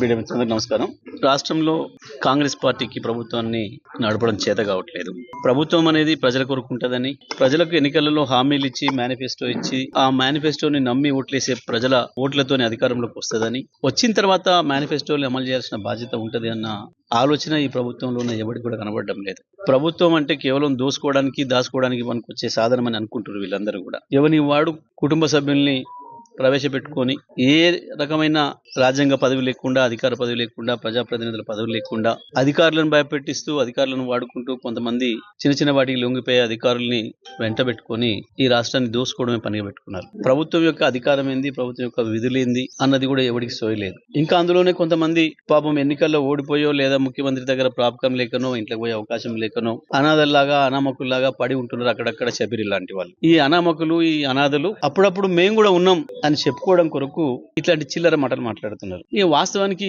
Media నమస్కారం. రాష్ట్రంలో కాంగ్రెస్ పార్టీకి ప్రభుత్వాన్ని నడపడం చేత కావట్లేదు. ప్రభుత్వం అనేది ప్రజల కొరకు ఉంటుందని ప్రజలకు ఎన్నికలలో హామీలు ఇచ్చి మేనిఫెస్టో ఇచ్చి ఆ మేనిఫెస్టోని నమ్మి ఓట్లేసే ప్రజల ఓట్లతోనే అధికారంలోకి వస్తుందని వచ్చిన తర్వాత మేనిఫెస్టోని అమలు చేయాల్సిన బాధ్యత ఉంటుంది అన్న ఆలోచన ఈ ప్రభుత్వంలోనే ఎవరికి కూడా కనబడడం లేదు. ప్రభుత్వం అంటే కేవలం దోసుకోవడానికి దాచుకోవడానికి వచ్చే సాధనమని అనుకుంటున్నారు వీళ్ళందరూ కూడా. ఎవరిని వాడు కుటుంబ సభ్యుల్ని ప్రవేశపెట్టుకొని ఏ రకమైన రాజ్యాంగ పదవి లేకుండా అధికార పదవి లేకుండా ప్రజాప్రతినిధుల పదవి లేకుండా అధికారులను భయపెట్టిస్తూ అధికారులను వాడుకుంటూ కొంతమంది చిన్న చిన్న వాటికి లొంగిపోయే అధికారుల్ని వెంటబెట్టుకొని ఈ రాష్ట్రాన్ని దోసుకోవడమే పనిగా పెట్టుకున్నారు. ప్రభుత్వం యొక్క అధికారం ఏంది? ప్రభుత్వం యొక్క విధులేంది అన్నది కూడా ఎవరికి సోయలేదు ఇంకా అందులోనే కొంతమంది పాపం ఎన్నికల్లో ఓడిపోయో లేదా ముఖ్యమంత్రి దగ్గర ప్రాపకం లేకనో ఇంట్లోకి పోయే అవకాశం లేకనో అనాథల్లాగా అనామకుల్లాగా పడి ఉంటున్నారు అక్కడక్కడ చబిరి లాంటి వాళ్ళు. ఈ అనామకులు ఈ అనాథలు అప్పుడప్పుడు మేము కూడా ఉన్నాం అని చెప్పుకోవడం కొరకు ఇట్లాంటి చిల్లర మాటలు మాట్లాడుతున్నారు. ఈ వాస్తవానికి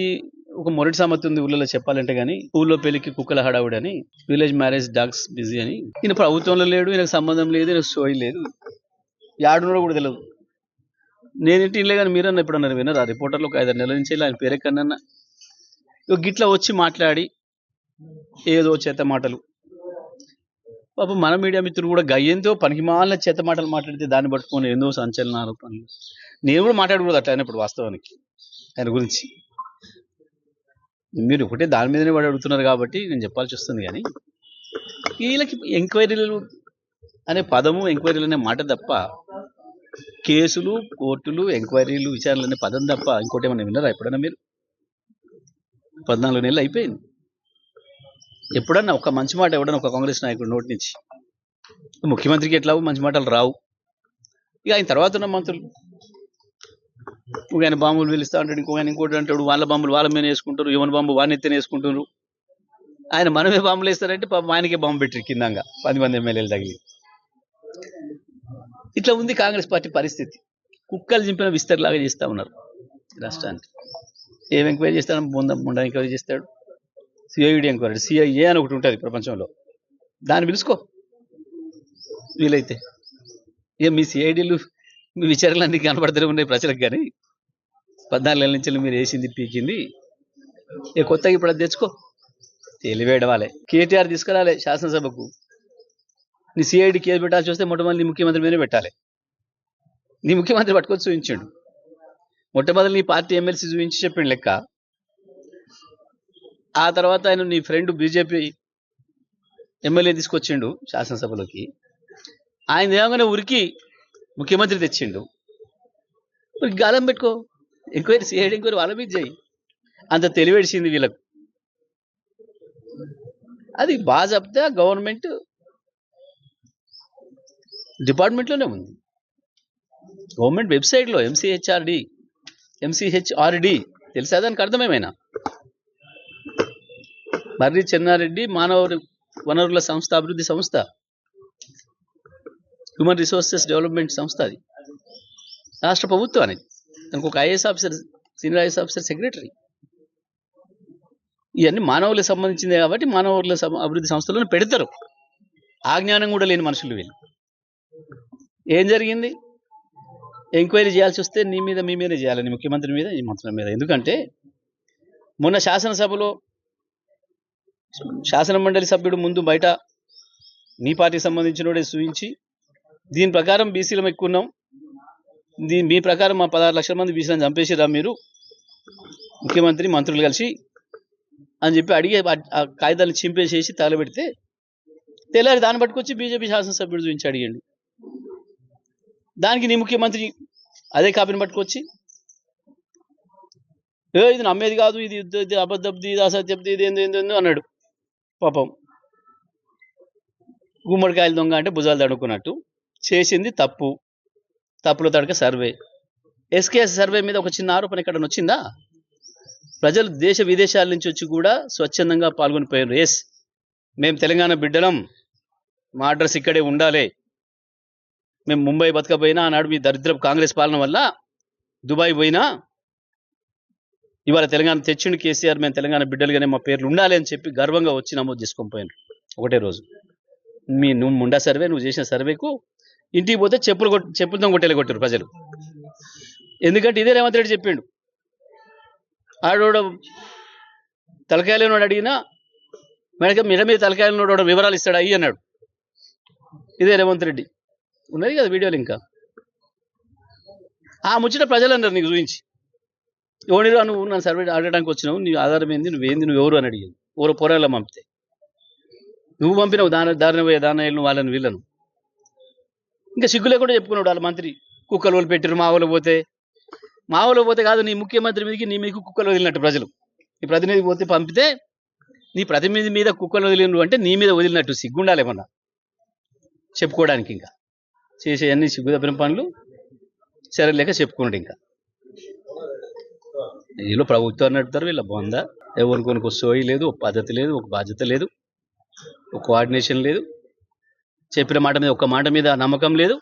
ఒక మొరటి సామర్థ్యం ఉంది ఊళ్ళో చెప్పాలంటే గానీ ఊళ్ళో పెళ్ళికి కుక్కల హడావుడి అని విలేజ్ మ్యారేజ్ డాగ్స్ బిజీ అని. ఈయన ప్రభుత్వంలో లేడు ఈయనకు సంబంధం లేదు ఈయనకు సోయి లేదు. యాడున్నాడో కూడా తెలియదు నేనేంటి ఇల్లే కానీ మీరన్నా ఇప్పుడు అన్నారు వినరా రిపోర్టర్లు ఒక ఐదారు నెలల నుంచి ఆయన పేరే కన్నా గిట్లా వచ్చి మాట్లాడి ఏదో చేత మాటలు. పాపం మన మీడియా మిత్రులు కూడా గయ్యంతో పనికిమాలిన చేత మాటలు మాట్లాడితే దాన్ని పట్టుకొని ఎన్నో సంచలన ఆరోపణలు నేను కూడా మాట్లాడకూడదు అట్లా ఇప్పుడు వాస్తవానికి ఆయన గురించి. మీరు ఒకటే దాని మీదనే వాడు అడుగుతున్నారు కాబట్టి నేను చెప్పాల్సి వస్తుంది కానీ వీళ్ళకి ఎంక్వైరీలు అనే పదము ఎంక్వైరీలు అనే మాట తప్ప కేసులు కోర్టులు ఎంక్వైరీలు విచారణలు అనే పదం తప్ప ఇంకోటి ఏమైనా విన్నారా ఎప్పుడైనా మీరు? పద్నాలుగు నెలలు అయిపోయింది. ఎప్పుడన్నా ఒక మంచి మాట ఎవడన్నా ఒక కాంగ్రెస్ నాయకుడు నోటి నుంచి ముఖ్యమంత్రికి ఎట్లా మంచి మాటలు రావు. ఇక ఆయన తర్వాత ఉన్న మంత్రులు ఒక ఆయన బాంబులు పిలుస్తా అంటాడు ఇంకో ఆయన ఇంకోటి అంటాడు వాళ్ళ బాంబులు వాళ్ళ మీద వేసుకుంటారు యువన బాంబు వాడిని ఎత్తిన వేసుకుంటారు. ఆయన మనమే బాంబులు వేస్తారంటే పాపం ఆయనకే బాంబు పెట్టారు కిందంగా పది మంది ఎమ్మెల్యేలు తగిలి. ఇట్లా ఉంది కాంగ్రెస్ పార్టీ పరిస్థితి. కుక్కలు చింపిన విస్తరిలాగా చేస్తా ఉన్నారు రాష్ట్రానికి. ఏం ఎంక్వైరీ చేస్తాడు? బొందం ముండ ఎంక్వైరీ చేస్తాడు? సిఐడి ఎంక్వైరీ సిఐఏ అని ఒకటి ఉంటుంది ప్రపంచంలో. దాన్ని పిలుచుకో వీలైతే. ఇక మీ సిఐడీలు మీ విచారాలు అన్ని కనబడుతూనే ఉన్నాయి ప్రజలకు కానీ పద్నాలుగు నెలల నుంచి మీరు వేసింది పీకింది. ఇక కొత్తగా ఇప్పుడు అది తెచ్చుకో. తెలివేయడవాలే కేటీఆర్ తీసుకురాలే శాసనసభకు. నీ సిఐడి కేసు పెట్టాల్సి వస్తే మొట్టమొదటి నీ ముఖ్యమంత్రి మీదనే పెట్టాలి. నీ ముఖ్యమంత్రి పట్టుకొని చూపించాడు. మొట్టమొదటి నీ పార్టీ ఎమ్మెల్సీ చూపించి చెప్పిండు లెక్క. ఆ తర్వాత ఆయన నీ ఫ్రెండ్ బీజేపీ ఎమ్మెల్యే తీసుకొచ్చిండు శాసనసభలోకి. ఆయన ఏమగానే ఉరికి ముఖ్యమంత్రి తెచ్చిండు. మరి గాలం పెట్టుకో. ఎంక్వైరీ సిఐడి ఎంక్వైరీ వాళ్ళ మీద చేయి. అంత తెలివేడిసింది వీళ్ళకు. అది బాజాబ్దా గవర్నమెంట్ డిపార్ట్మెంట్లోనే ఉంది. గవర్నమెంట్ వెబ్సైట్లో ఎంసీహెచ్ఆర్డి ఎంసీహెచ్ఆర్డి తెలుసా? దానికి అర్థమేమైనా మర్రి చెన్నారెడ్డి మానవ వనరుల సంస్థ అభివృద్ధి సంస్థ. హ్యూమన్ రిసోర్సెస్ డెవలప్మెంట్ సంస్థ అది. రాష్ట్ర ప్రభుత్వం అనేది. దానికి ఒక IAS officer senior IAS officer secretary. ఇవన్నీ మానవులకు సంబంధించిందే కాబట్టి మానవుల సం- అభివృద్ధి సంస్థలను పెడతారు. ఆ జ్ఞానం కూడా లేని మనుషులు వీళ్ళు. ఏం జరిగింది? ఎంక్వైరీ చేయాల్సి వస్తే నీ మీద మీ మీద చేయాలని ముఖ్యమంత్రి మీద ఈ మంత్రుల మీద. ఎందుకంటే మొన్న శాసనసభలో శాసన మండలి సభ్యుడు ముందు బయట మీ పార్టీకి సంబంధించినోడే సూచించి దీని ప్రకారం బీసీలం ఎక్కున్నాం దీని మీ ప్రకారం మా పదహారు లక్షల మంది బీసీలను చంపేసిరా మీరు? ముఖ్యమంత్రి మంత్రులు కలిసి అని చెప్పి అడిగే ఆ- కాగితాలను చింపేసేసి తగలబెడితే తెల్లారి దాన్ని పట్టుకొచ్చి బీజేపీ శాసనసభ్యుడు చూపించి అడిగాడు. దానికి నీ ముఖ్యమంత్రి అదే కాపీని పట్టుకొచ్చి ఏ ఇది నమ్మేది కాదు ఇది ఇది- అబద్ధబ్ది ఇది అసత్యబ్ది ఇది ఏందో ఏందో అన్నాడు. పాపం గుమ్మడికాయలు దొంగ అంటే భుజాలు తడుకున్నట్టు చేసింది తప్పు. తప్పుల తడక సర్వే. ఎస్కేఎస్ సర్వే మీద ఒక చిన్న ఆరోపణ ఇక్కడ వచ్చిందా? ప్రజలు దేశ విదేశాల నుంచి వచ్చి కూడా స్వచ్ఛందంగా పాల్గొని పోయారు ఎస్ మేము తెలంగాణ బిడ్డలం. మా అడ్రస్ ఇక్కడే ఉండాలి. మేము ముంబై బతకపోయినా ఆనాడు మీ దరిద్రపు కాంగ్రెస్ పాలన వల్ల దుబాయ్ పోయినా ఇవాళ తెలంగాణ తెచ్చిండు కేసీఆర్ మేము తెలంగాణ బిడ్డలుగానే మా పేర్లు ఉండాలి అని చెప్పి గర్వంగా వచ్చి నమోదు చేసుకొని పోయాను ఒకటే రోజు. మీ నువ్వు ముండా సర్వే నువ్వు చేసిన సర్వేకు ఇంటికి పోతే చెప్పులు కొట్టు చెప్పులతో కొట్టేలా కొట్టారు ప్రజలు. ఎందుకంటే ఇదే రేవంత్ రెడ్డి చెప్పిండు. ఆడోడ తలకాయలేనోడు అడిగినా మెడక మీద మీద తలకాయలేనోడు వివరాలు ఇస్తాడు అయ్యి అన్నాడు. ఇదే రేవంత్ రెడ్డి. ఉన్నది కదా వీడియోలు ఇంకా. ఆ ముచ్చట ప్రజలు అన్నారు నీకు చూపించి. ఎవరిరా నువ్వు నన్ను సర్వే అడగడానికి వచ్చినావు. నీ ఆధారం ఏంది? నువ్వేంది నువ్వు ఎవరు? అని అడిగింది ఎవరు పొరాల పంపితే. నువ్వు పంపినవు. దాని దారిన పోయే వాళ్ళని వీళ్ళను. ఇంకా సిగ్గు లేకుండా చెప్పుకున్నాడు వాళ్ళ మంత్రి. కుక్కలు వాళ్ళు పెట్టారు మా వాళ్ళు పోతే. మా వాళ్ళు పోతే కాదు నీ ముఖ్యమంత్రి మీదకి నీ మీకు కుక్కలు వదిలినట్టు ప్రజలు. నీ ప్రతినిధి పోతే పంపితే నీ ప్రతినిధి మీద కుక్కలు వదిలినరు అంటే నీ మీద వదిలినట్టు సిగ్గుండాలి ఏమన్నా? చెప్పుకోవడానికి ఇంకా. చేసే అన్ని సిగ్గు తప్పిన పనులు సరే లేక చెప్పుకున్నాడు ఇంకా. వీళ్ళు ప్రభుత్వం నడుపుతారు వీళ్ళ బొంద. ఎవరికి ఒక సోయి లేదు ఒక పద్ధతి లేదు ఒక బాధ్యత లేదు ఒక కోఆర్డినేషన్ లేదు. చెప్పిన మాట మీద ఒక మాట మీద నమ్మకం లేదు.